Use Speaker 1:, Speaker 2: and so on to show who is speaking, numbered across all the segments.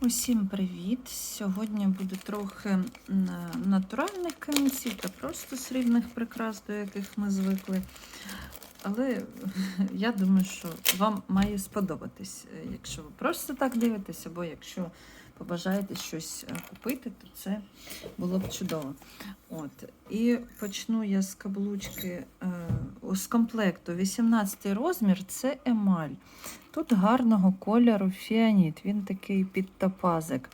Speaker 1: Усім привіт! Сьогодні буде трохи натуральних камінців та просто срібних прикрас, до яких ми звикли. Але я думаю, що вам має сподобатись, якщо ви просто так дивитесь, або якщо побажаєте щось е, купити, то це було б чудово. От. І почну я з каблучки е, з комплекту 18 розмір це емаль. Тут гарного кольору фіаніт, він такий підтопазик.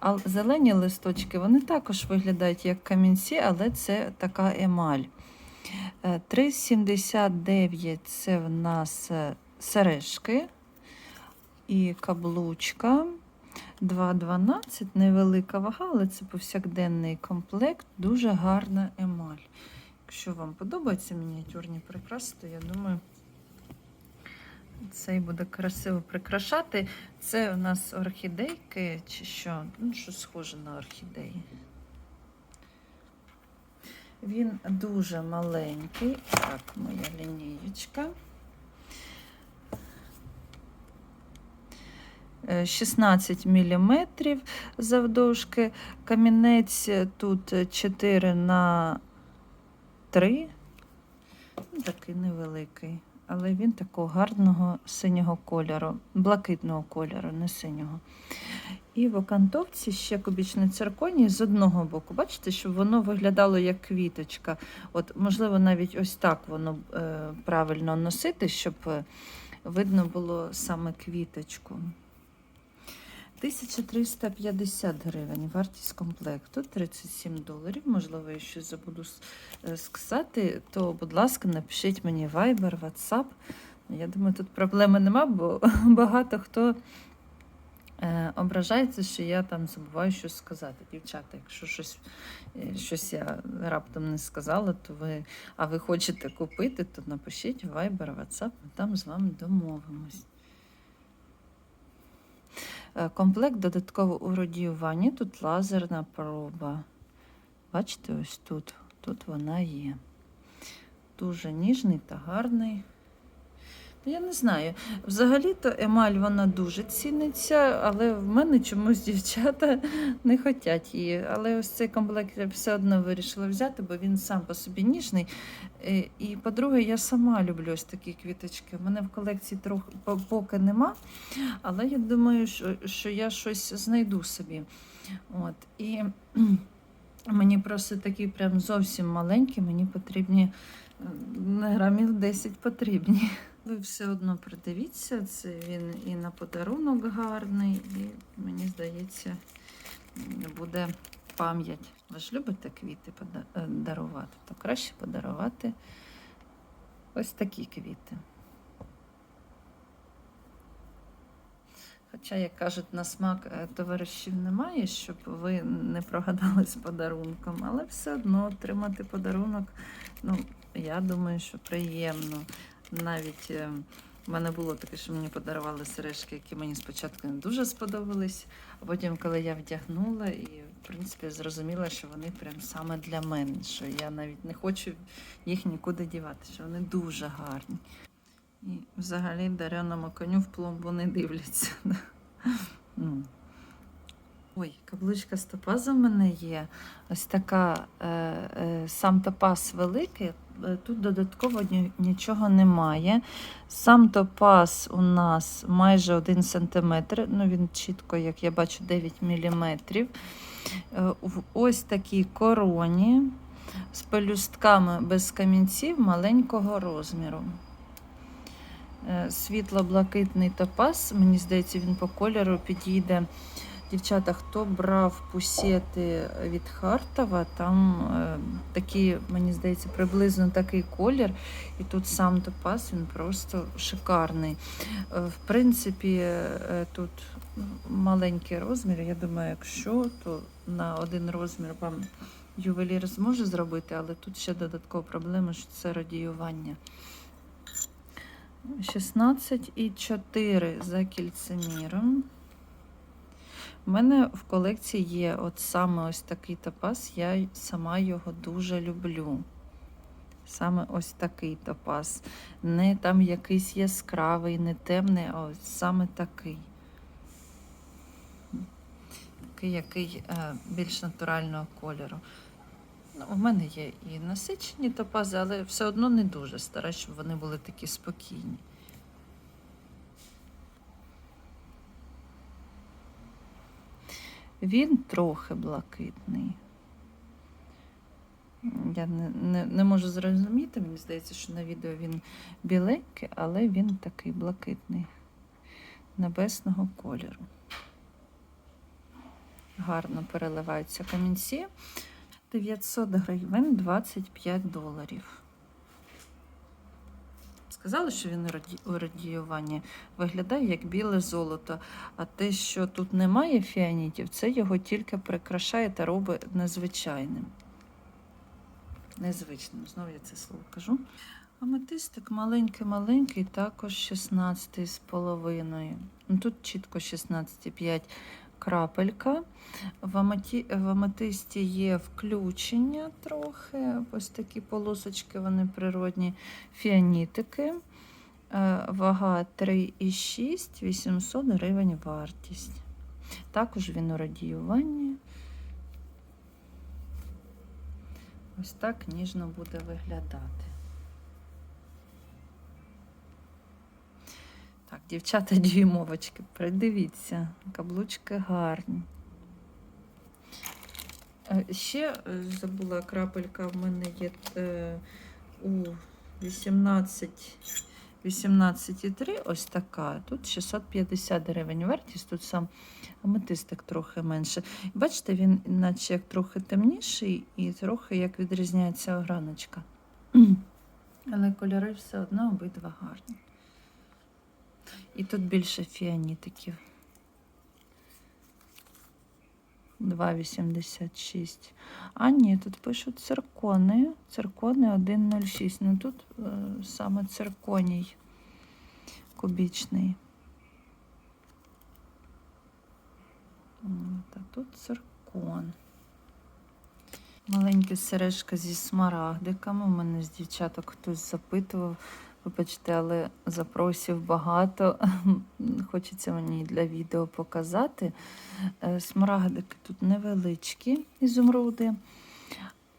Speaker 1: А зелені листочки вони також виглядають як камінці, але це така емаль. Е, 3,79 це в нас е, сережки і каблучка. 2,12 невелика вага, але це повсякденний комплект, дуже гарна емаль. Якщо вам подобаються мініатюрні прикраси, то я думаю, цей буде красиво прикрашати. Це у нас орхідейки чи що? Ну, що схоже на орхідеї. Він дуже маленький. Так, моя лінієчка. 16 мм завдовжки. Камінець тут 4 на 3. Ну, Такий невеликий. Але він такого гарного синього кольору, блакитного кольору, не синього. І в окантовці ще кубічний цирконій з одного боку. Бачите, щоб воно виглядало як квіточка. От, можливо, навіть ось так воно е, правильно носити, щоб е, видно було саме квіточку. 1350 гривень, вартість комплекту 37 доларів. Можливо, я щось забуду е, сказати, то, будь ласка, напишіть мені Viber, WhatsApp. Я думаю, тут проблеми нема, бо багато хто е, ображається, що я там забуваю щось сказати. Дівчата, якщо щось, е, щось я раптом не сказала, то ви, а ви хочете купити, то напишіть Viber, WhatsApp, ми там з вами домовимось. Е, Комплект додатково уродіювання. Тут лазерна проба. Бачите, ось тут. Тут вона є. Дуже ніжний та гарний. Та Я не знаю. Взагалі-то емаль вона дуже ціниться, але в мене чомусь дівчата не хочуть її. Але ось цей комплект я все одно вирішила взяти, бо він сам по собі ніжний. Е, І, по-друге, я сама люблю ось такі квіточки. У мене в колекції трохи поки нема, але я думаю, що, я щось знайду собі. От. І мені просто такі прям зовсім маленькі, мені потрібні грамів 10 потрібні. Ви все одно придивіться, це він і на подарунок гарний, і мені здається, буде пам'ять. Ви ж любите квіти е, дарувати, то краще подарувати ось такі квіти. Хоча, як кажуть, на смак е, товаришів немає, щоб ви не прогадали з подарунком, але все одно отримати подарунок, ну, я думаю, що приємно. Навіть е, в мене було таке, що мені подарували сережки, які мені спочатку не дуже сподобались, а потім, коли я вдягнула, і в принципі зрозуміла, що вони прям саме для мене, що я навіть не хочу їх нікуди дівати, що вони дуже гарні. І взагалі дареному коню в пломбу не дивляться. Ой, каблучка з топазу в мене є. Ось така е, е, сам топаз великий. Е, Тут додатково нічого немає. Сам топаз у нас майже 1 см, ну він чітко, як я бачу, 9 мм. В ось такій короні з пелюстками без камінців маленького розміру. Е, Світло-блакитний топаз, мені здається, він по кольору підійде. Дівчата, хто брав пусети від Хартова, там е, такі, мені здається, приблизно такий колір. І тут сам топаз, він просто шикарний. Е, в принципі, е, тут маленький розмір. Я думаю, якщо, то на один розмір вам ювелір зможе зробити, але тут ще додаткова проблема, що це радіювання. 16,4 за кільцеміром. У мене в колекції є от саме ось такий топаз, я сама його дуже люблю. Саме ось такий топаз. Не там якийсь яскравий, не темний, а ось саме такий. такий, який е, більш натурального кольору. Ну, у мене є і насичені топази, але все одно не дуже стара, щоб вони були такі спокійні. Він трохи блакитний. Я не, не, не можу зрозуміти, мені здається, що на відео він біленький, але він такий блакитний, небесного кольору. Гарно переливаються камінці. 900 гривень 25 доларів. Сказали, що він у радіюванні виглядає як біле золото. А те, що тут немає фіанітів, це його тільки прикрашає та робить незвичайним. Незвичним, знову я це слово кажу. Аметистик маленький-маленький, також 16 з половиною. Ну, Тут чітко 16,5 крапелька. В, аметі... в аметисті є включення трохи. Ось такі полосочки, вони природні фіанітики. Е, Вага 3,6, 800 гривень вартість. Також він у радіюванні. Ось так ніжно буде виглядати. Дівчата дюймовочки, придивіться, каблучки гарні. Ще е, забула крапелька в мене є е, у 18 18,3 ось така. Тут 650 гривень вартість, тут сам аметистик трохи менше. Бачите, він наче як трохи темніший і трохи як відрізняється ограночка. Але кольори все одно обидва гарні. І тут більше фіанітиків. 2,86. А ні, тут пишуть циркони. Циркони 1,06. Ну тут е, саме цирконій кубічний. От, а тут циркон. Маленька сережка зі смарагдиками. У мене з дівчаток хтось запитував. Вибачте, але запросів багато. Хочеться мені для відео показати. Е, Смарагдики тут невеличкі ізумруди.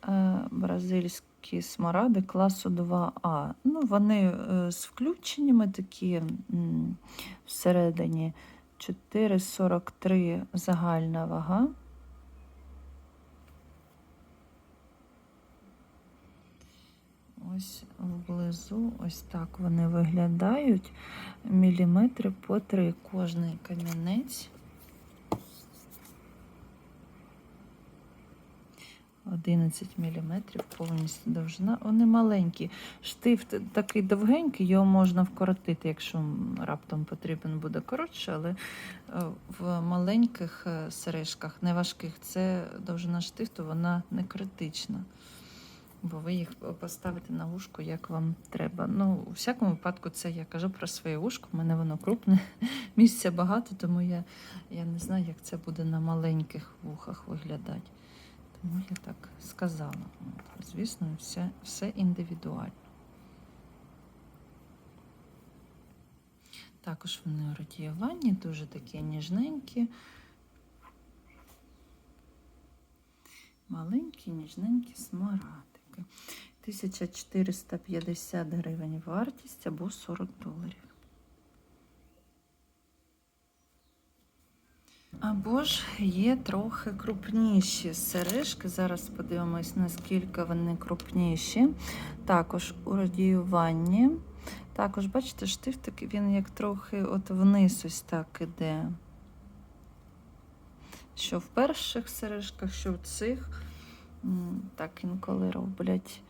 Speaker 1: Е, Бразильські смаради класу 2А. Ну, вони е, з включеннями такі всередині 4,43 загальна вага. Ось вблизу, ось так вони виглядають. Міліметри по три кожний камінець. 11 міліметрів повністю довжина. Вони маленькі. Штифт такий довгенький, його можна вкоротити, якщо раптом потрібен буде коротше, але е, в маленьких е, сережках, неважких, це довжина штифту, вона не критична. Бо ви їх поставите на вушко, як вам треба. Ну, у всякому випадку, це я кажу про своє вушко. У мене воно крупне, місця багато, тому я, я не знаю, як це буде на маленьких вухах виглядати. Тому я так сказала. Звісно, все, все індивідуально. Також вони радіюванні, дуже такі ніжненькі. Маленькі, ніжненькі смарадики. 1450 гривень вартість або 40 доларів. Або ж є трохи крупніші сережки. Зараз подивимось, наскільки вони крупніші. Також у радіюванні. Також, бачите, штифтик, він як трохи от вниз ось так іде. Що в перших сережках, що в цих. Так інколи роблять.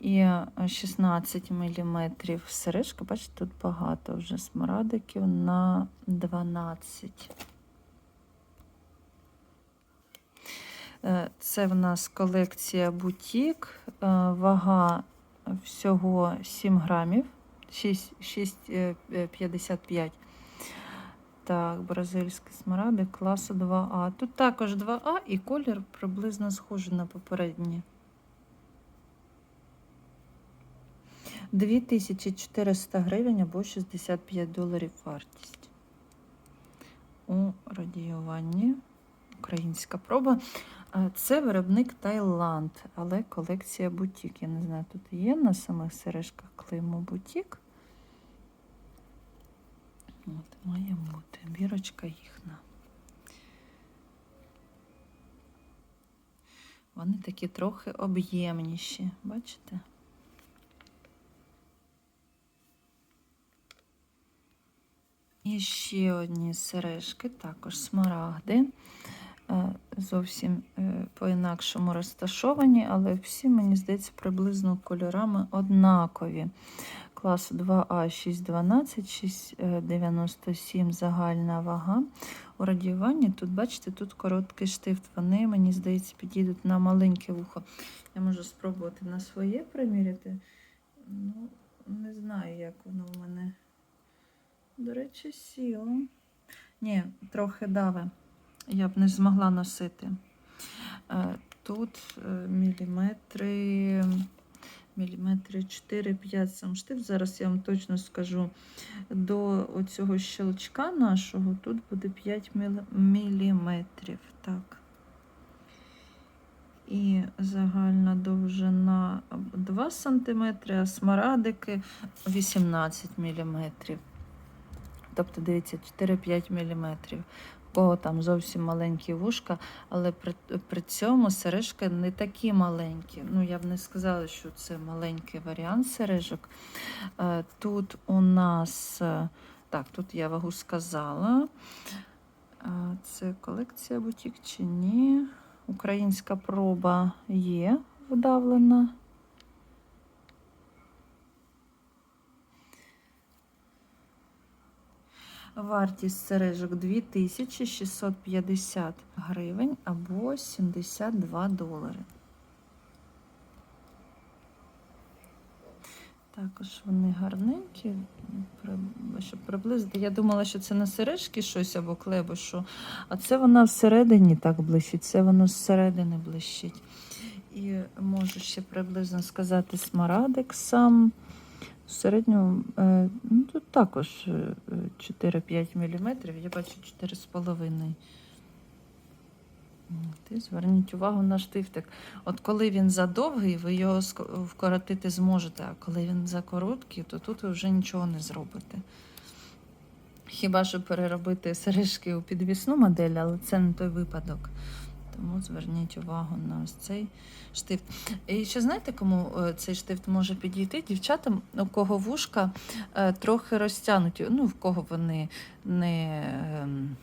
Speaker 1: І 16 мм сережка, бачите, тут багато вже смарадиків на 12. Е, Це в нас колекція бутік, е, вага всього 7 грамів, 6,55. Так, бразильські смаради класу 2А. Тут також 2А і колір приблизно схожий на попередні. 2400 гривень або 65 доларів вартість. У радіюванні українська проба. Це виробник Таїланд, але колекція бутік. Я не знаю, тут є на самих сережках клеймо бутік. От, має бути бірочка їхня. Вони такі трохи об'ємніші, бачите? І ще одні сережки, також смарагди. Е, Зовсім е, по-інакшому розташовані, але всі, мені здається, приблизно кольорами однакові. Класу 2А 612, 697 загальна вага. У радіюванні тут, бачите, тут короткий штифт. Вони, мені здається, підійдуть на маленьке вухо. Я можу спробувати на своє приміряти. Ну, не знаю, як воно в мене. До речі, сіло. Ні, трохи даве. Я б не змогла носити. Е, Тут е, міліметри, міліметри 4-5 сам штифт. Зараз я вам точно скажу. До оцього щелчка нашого тут буде 5 міліметрів. Так. І загальна довжина 2 см, а смарадики 18 мм. Тобто, дивіться, 4-5 мм. Кого там зовсім маленькі вушка, але при, при цьому сережки не такі маленькі. Ну, я б не сказала, що це маленький варіант сережок. Е, Тут у нас, е, так, тут я вагу сказала. Е, Це колекція бутік чи ні? Українська проба є вдавлена. Вартість сережок 2650 гривень або 72 долари. Також вони гарненькі, при- щоб приблизити. Я думала, що це на сережки щось або клебушу, а це вона всередині так блищить, це воно зсередини блищить. І можу ще приблизно сказати смарадик сам. В середньому е, ну, тут також е, е, 4-5 мм, я бачу 4,5. Ти зверніть увагу на штифтик. От коли він задовгий, ви його вкоротити зможете, а коли він за короткий, то тут ви вже нічого не зробите. Хіба що переробити сережки у підвісну модель, але це не той випадок. Тому зверніть увагу на ось цей штифт. І ще знаєте, кому е, цей штифт може підійти? Дівчатам, у кого вушка е, трохи розтягнуті. Ну, в кого вони не, ем,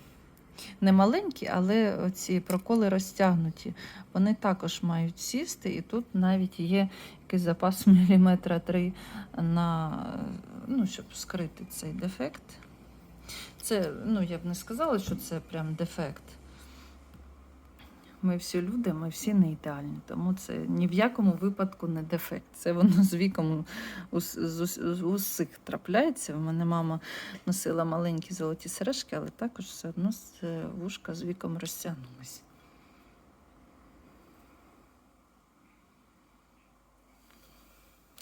Speaker 1: не маленькі, але ці проколи розтягнуті. Вони також мають сісти, і тут навіть є якийсь запас міліметра три на, е, ну, щоб скрити цей дефект. Це, ну, я б не сказала, що це прям дефект. Ми всі люди, ми всі не ідеальні, тому це ні в якому випадку не дефект. Це воно з віком у, з, з, з усіх трапляється. У мене мама носила маленькі золоті сережки, але також все одно вушка з віком розтягнулися.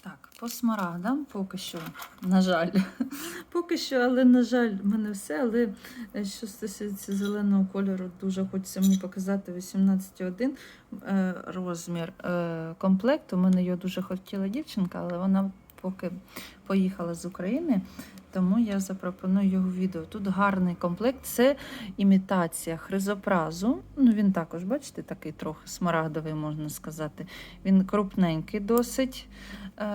Speaker 1: Так, по смарагдам поки що, на жаль. Поки що, але, на жаль, в мене все. Але е, що стосується зеленого кольору, дуже хочеться мені показати 18,1 е, розмір е, комплекту. У мене його дуже хотіла дівчинка, але вона поки поїхала з України, тому я запропоную його відео. Тут гарний комплект, це імітація хризопразу. Ну, він також, бачите, такий трохи смарагдовий, можна сказати. Він крупненький досить. Е,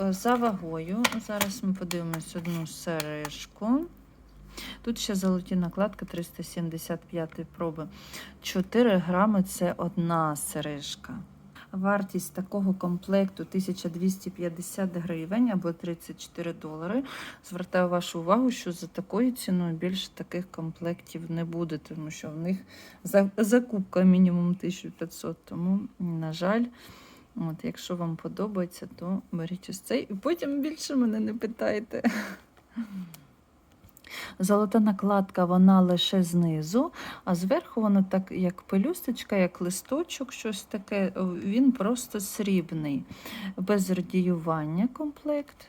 Speaker 1: е, За вагою. Зараз ми подивимось одну сережку. Тут ще золоті накладки 375 проби. 4 грами це одна сережка. Вартість такого комплекту 1250 гривень або 34 долари. Звертаю вашу увагу, що за такою ціною більше таких комплектів не буде, тому що в них за- закупка мінімум 1500. Тому, на жаль, От, якщо вам подобається, то беріть ось цей. І потім більше мене не питайте. Золота накладка, вона лише знизу, а зверху вона так, як пелюсточка, як листочок, щось таке. Він просто срібний, без радіювання комплект.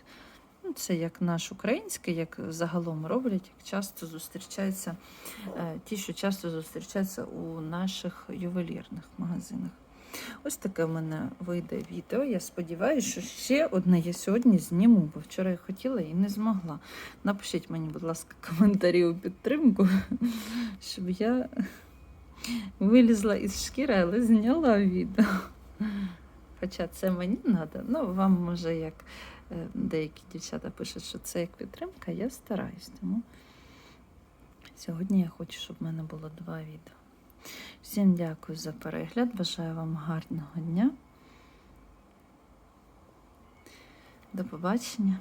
Speaker 1: Ну, це як наш український, як загалом роблять, як часто зустрічаються, е, ті, що часто зустрічаються у наших ювелірних магазинах. Ось таке в мене вийде відео. Я сподіваюся, що ще одне я сьогодні зніму, бо вчора я хотіла і не змогла. Напишіть мені, будь ласка, коментарі у підтримку, щоб я вилізла із шкіри, але зняла відео. Хоча це мені треба, ну вам може як е, деякі дівчата пишуть, що це як підтримка, я стараюсь. Тому сьогодні я хочу, щоб в мене було два відео. Всім дякую за перегляд. Бажаю вам гарного дня. До побачення.